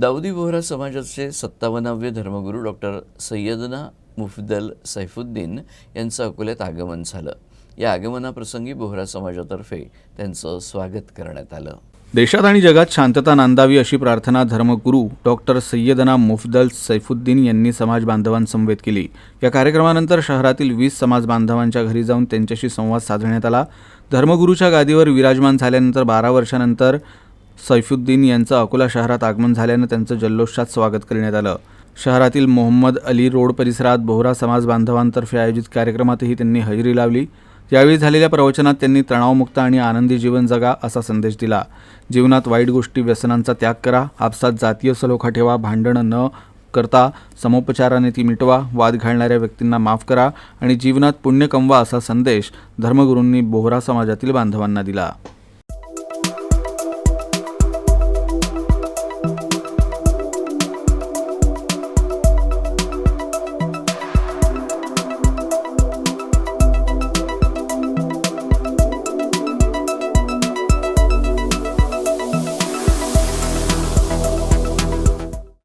दाऊदी बोहरा समाजाचे सत्तावन्नावे धर्मगुरू डॉक्टर सय्यदना मुफदल सैफुद्दीन यांचं अकोल्यात आगमन झालं. या आगमनाप्रसंगी बोहरा समाजातर्फे त्यांचं स्वागत करण्यात आलं. देशात आणि जगात शांतता नांदावी अशी प्रार्थना धर्मगुरू डॉक्टर सय्यदना मुफदल सैफुद्दीन यांनी समाज बांधवांसमवेत केली. या कार्यक्रमानंतर शहरातील वीस समाज बांधवांच्या घरी जाऊन त्यांच्याशी संवाद साधण्यात आला. धर्मगुरूच्या गादीवर विराजमान झाल्यानंतर बारा वर्षानंतर सैफुद्दीन यांचं अकोला शहरात आगमन झाल्यानं त्यांचं जल्लोषात स्वागत करण्यात आलं. शहरातील मोहम्मद अली रोड परिसरात बोहरा समाज बांधवांतर्फे आयोजित कार्यक्रमातही त्यांनी हजेरी लावली. यावेळी झालेल्या प्रवचनात त्यांनी तणावमुक्त आणि आनंदी जीवन जगा असा संदेश दिला. जीवनात वाईट गोष्टी व्यसनांचा त्याग करा. आपसात जातीय सलोखा ठेवा. भांडणं न करता समोपचाराने ती मिटवा. वाद घालणाऱ्या व्यक्तींना माफ करा आणि जीवनात पुण्य कमवा असा संदेश धर्मगुरूंनी बोहरा समाजातील बांधवांना दिला.